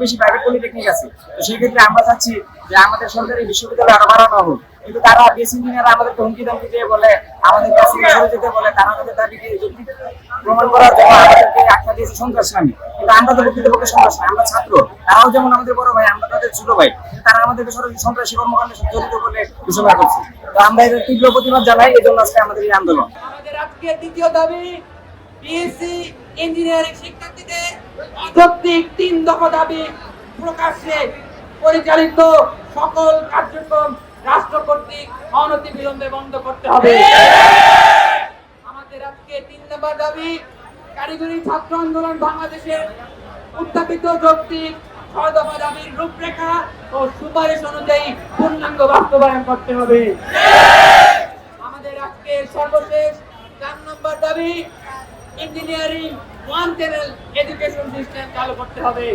বেশি আছে তো সেই ক্ষেত্রে আমরা চাচ্ছি যে আমাদের সরকারি বিশ্ববিদ্যালয় কিন্তু তারা বেশ আমাদের বলে আমাদের কিন্তু আমরা তো প্রকৃতপক্ষে সন্ত্রাস, আমরা ছাত্র। তারাও যেমন আমাদের বড় ভাই, আমরা তাদের ছোট ভাই। তারা আমাদেরকে সরাসরি সন্ত্রাসী কর্মকাণ্ডে জড়িত বলে ঘোষণা করছে। তো আমরা এর তীব্র প্রতিবাদ জানাই এই জন্য আজকে আমাদের এই আন্দোলন। আমাদের আজকে দ্বিতীয় দাবি বিএসসি ইঞ্জিনিয়ারিং শিক্ষার্থীদের তিন দফা দাবি প্রকাশ্যে পরিচালিত সকল কার্যক্রম রাষ্ট্র কর্তৃক অনতি বিলম্বে বন্ধ করতে হবে। আমাদের আজকে তিন নম্বর দাবি, কারিগরি ছাত্র আন্দোলন বাংলাদেশের উত্থাপিত যৌক্তিক ছয় দাবির রূপরেখা ও সুপারিশ অনুযায়ী পূর্ণাঙ্গ বাস্তবায়ন করতে হবে। আমাদের আজকের সর্বশেষ চার নম্বর দাবি, engineering one channel education system চালু করতে হবে।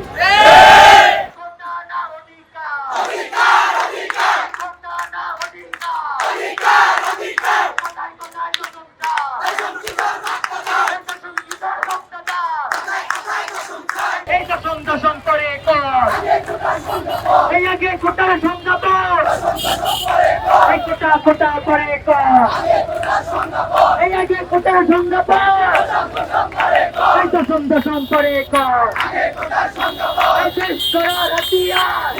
এই সন্ধ্যা সম্পর্কে কর এই আগে কোটাল সন্ধ্যা এই কোটা কোটা করে এই আগে কোটা সন্ধ্যা এই তো সন্ধ্যা কর শেষ করার হাতিয়ার